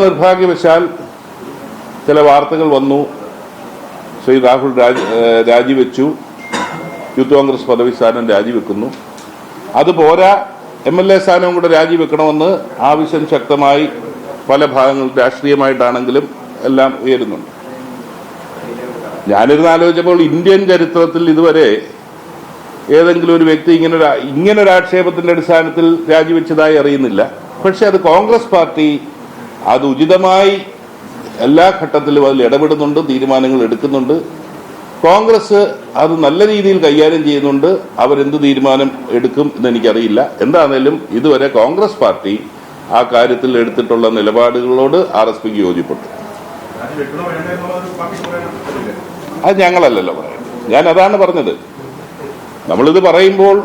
നിർഭാഗ്യവശാൽ ചില വാർത്തകൾ വന്നു. ശ്രീ രാഹുൽ രാജ് രാജിവെച്ചു. യൂത്ത് കോൺഗ്രസ് പദവി സ്ഥാനം രാജിവെക്കുന്നു. അത് പോരാ. എം എൽ എ സ്ഥാനവും കൂടെ രാജിവെക്കണമെന്ന് ആവശ്യം ശക്തമായി പല ഭാഗങ്ങൾ രാഷ്ട്രീയമായിട്ടാണെങ്കിലും എല്ലാം ഉയരുന്നുണ്ട്. ഞാനിരുന്ന് ആലോചിച്ചപ്പോൾ ഇന്ത്യൻ ചരിത്രത്തിൽ ഇതുവരെ ഏതെങ്കിലും ഒരു വ്യക്തി ഇങ്ങനെ ഒരു ഇങ്ങനെ ഒരു ആക്ഷേപത്തിന്റെ അടിസ്ഥാനത്തിൽ രാജിവെച്ചതായി അറിയുന്നില്ല. പക്ഷെ അത് കോൺഗ്രസ് പാർട്ടി അത് ഉചിതമായി എല്ലാ ഘട്ടത്തിലും അതിൽ ഇടപെടുന്നുണ്ട് തീരുമാനങ്ങൾ എടുക്കുന്നുണ്ട്. കോൺഗ്രസ് അത് നല്ല രീതിയിൽ കൈകാര്യം ചെയ്യുന്നുണ്ട്. അവരെന്ത് തീരുമാനം എടുക്കും എന്ന് എനിക്കറിയില്ല. എന്താണേലും ഇതുവരെ കോൺഗ്രസ് പാർട്ടി ആ കാര്യത്തിൽ എടുത്തിട്ടുള്ള നിലപാടുകളോട് ആർ എസ് പിക്ക് യോജിപ്പെട്ടു അത് ഞങ്ങളല്ലല്ലോ പറയുന്നത് ഞാൻ അതാണ് പറഞ്ഞത്. നമ്മളിത് പറയുമ്പോൾ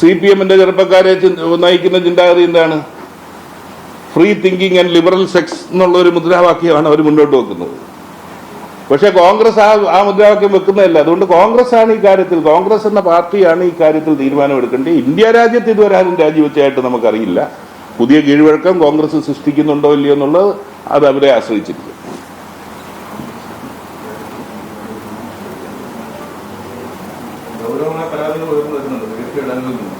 സി പി എമ്മിന്റെ ചെറുപ്പക്കാരെ നയിക്കുന്ന ചിന്താഗതി എന്താണ്? Free thinking and liberal sex എന്നുള്ള ഒരു മുദ്രാവാക്യമാണ് അവർ മുന്നോട്ട് വെക്കുന്നത്. പക്ഷെ കോൺഗ്രസ് ആ ആ മുദ്രാവാക്യം വെക്കുന്നതല്ല. അതുകൊണ്ട് കോൺഗ്രസ് ആണ് ഈ കാര്യത്തിൽ കോൺഗ്രസ് എന്ന പാർട്ടിയാണ് ഈ കാര്യത്തിൽ തീരുമാനമെടുക്കേണ്ടത് ഇന്ത്യ രാജ്യത്ത് ഇതുവരെ ആരും രാജിവെച്ചായിട്ട് നമുക്കറിയില്ല. പുതിയ കീഴ്വഴക്കം കോൺഗ്രസ് സൃഷ്ടിക്കുന്നുണ്ടോ ഇല്ലയോ എന്നുള്ളത് അത് അവരെ ആശ്രയിച്ചിരിക്കും. ഗൗരവമായ പരാതികൾ തീർച്ചയായിട്ടും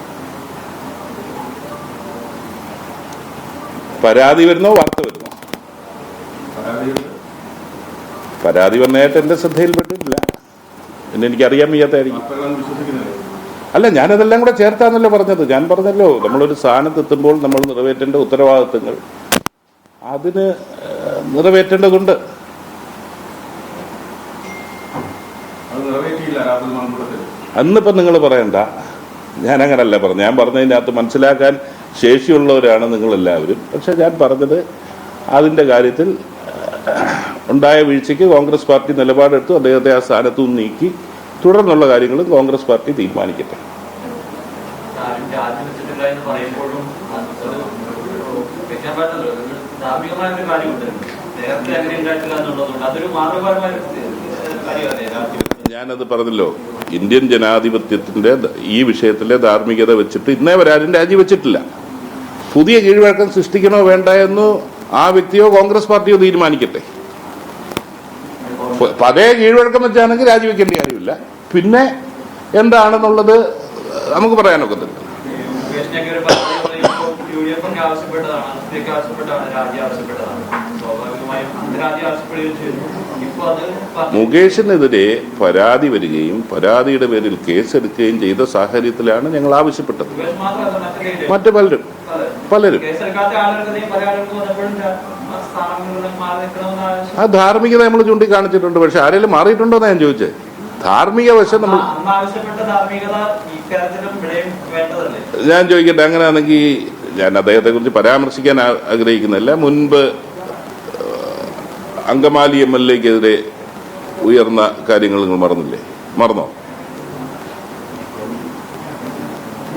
പരാതി വരുന്നോ വാർത്ത വരുന്നോ? പരാതി വന്നതായിട്ട് എന്റെ ശ്രദ്ധയിൽപ്പെട്ടിട്ടില്ല പിന്നെ എനിക്കറിയാൻ വയ്യാത്തായിരിക്കും അല്ല ഞാനതെല്ലാം കൂടെ ചേർത്താന്നല്ലോ പറഞ്ഞത്. ഞാൻ പറഞ്ഞല്ലോ നമ്മളൊരു സ്ഥാനത്ത് എത്തുമ്പോൾ നമ്മൾ നിറവേറ്റേണ്ട ഉത്തരവാദിത്തങ്ങൾ അതിന് നിറവേറ്റേണ്ടതുണ്ട്. അന്നിപ്പം നിങ്ങൾ പറയണ്ട. ഞാൻ അങ്ങനല്ല പറഞ്ഞു ഞാൻ പറഞ്ഞതിനകത്ത് മനസ്സിലാക്കാൻ ശേഷിയുള്ളവരാണ് നിങ്ങളെല്ലാവരും. പക്ഷെ ഞാൻ പറഞ്ഞത് അതിന്റെ കാര്യത്തിൽ ഉണ്ടായ വീഴ്ചയ്ക്ക് കോൺഗ്രസ് പാർട്ടി നിലപാടെടുത്തു അദ്ദേഹത്തെ ആ സ്ഥാനത്തു നിന്ന് നീക്കി തുടർന്നുള്ള കാര്യങ്ങളും കോൺഗ്രസ് പാർട്ടി തീരുമാനിക്കട്ടെ. നേരത്തെ അങ്ങനെ ഉണ്ടായിട്ടില്ല അതൊരു ഞാനത് പറഞ്ഞല്ലോ. ഇന്ത്യൻ ജനാധിപത്യത്തിന്റെ ഈ വിഷയത്തിലെ ധാർമ്മികത വെച്ചിട്ട് ഇന്നേ വരെ ആരും രാജിവെച്ചിട്ടില്ല പുതിയ കീഴ്വഴക്കം സൃഷ്ടിക്കണോ വേണ്ട എന്ന് ആ വ്യക്തിയോ കോൺഗ്രസ് പാർട്ടിയോ തീരുമാനിക്കട്ടെ. പഴയ കീഴ്വഴക്കം വെച്ചാണെങ്കിൽ രാജിവെക്കേണ്ട കാര്യമില്ല. പിന്നെ എന്താണെന്നുള്ളത് നമുക്ക് പറയാനൊക്കത്തില്ല മുകേഷിനൊക്കെ ഒരു പദ്ധതി പറയുമ്പോൾ യു ഡി എഫ് ഒക്കെ ആവശ്യപ്പെട്ടതാണ് അസ്ഥിയൊക്കെ ആവശ്യപ്പെട്ടതാണ് രാജി ആവശ്യപ്പെട്ടതാണ്. സ്വാഭാവികമായും അന്ന് രാജി ആവശ്യപ്പെടുകയും ചെയ്തു. ഇപ്പൊ അത് പാർട്ടി- മുകേഷിനെതിരെ പരാതി വരികയും പരാതിയുടെ പേരിൽ കേസെടുക്കുകയും ചെയ്ത സാഹചര്യത്തിലാണ് ഞങ്ങൾ ആവശ്യപ്പെട്ടത്. മറ്റു പലരും. പലരും. ആ ധാർമ്മികത നമ്മൾ ചൂണ്ടിക്കാണിച്ചിട്ടുണ്ട്. പക്ഷെ ആരെങ്കിലും മാറിയിട്ടുണ്ടോ എന്ന് ഞാൻ ചോദിച്ചത് ധാർമ്മിക വശം നമ്മൾ ഞാൻ ചോദിക്കട്ടെ അങ്ങനെയാണെങ്കിൽ ഞാൻ അദ്ദേഹത്തെക്കുറിച്ച് പരാമർശിക്കാൻ ആഗ്രഹിക്കുന്നില്ല. മുൻപ് അങ്കമാലി എം എൽ എക്കെതിരെ ഉയർന്ന കാര്യങ്ങൾ നിങ്ങൾ മറന്നില്ലേ? മറന്നോ?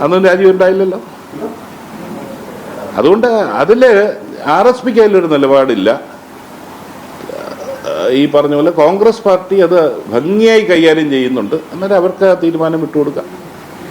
അന്നും രാജ്യം ഉണ്ടായില്ലല്ലോ. അതുകൊണ്ട് അതിൽ ആർ എസ് പിക്ക് അതിലൊരു നിലപാടില്ല. ഈ പറഞ്ഞ പോലെ കോൺഗ്രസ് പാർട്ടി അത് ഭംഗിയായി കൈകാര്യം ചെയ്യുന്നുണ്ട്. അന്നേരം അവർക്ക് ആ തീരുമാനം വിട്ടുകൊടുക്കാം.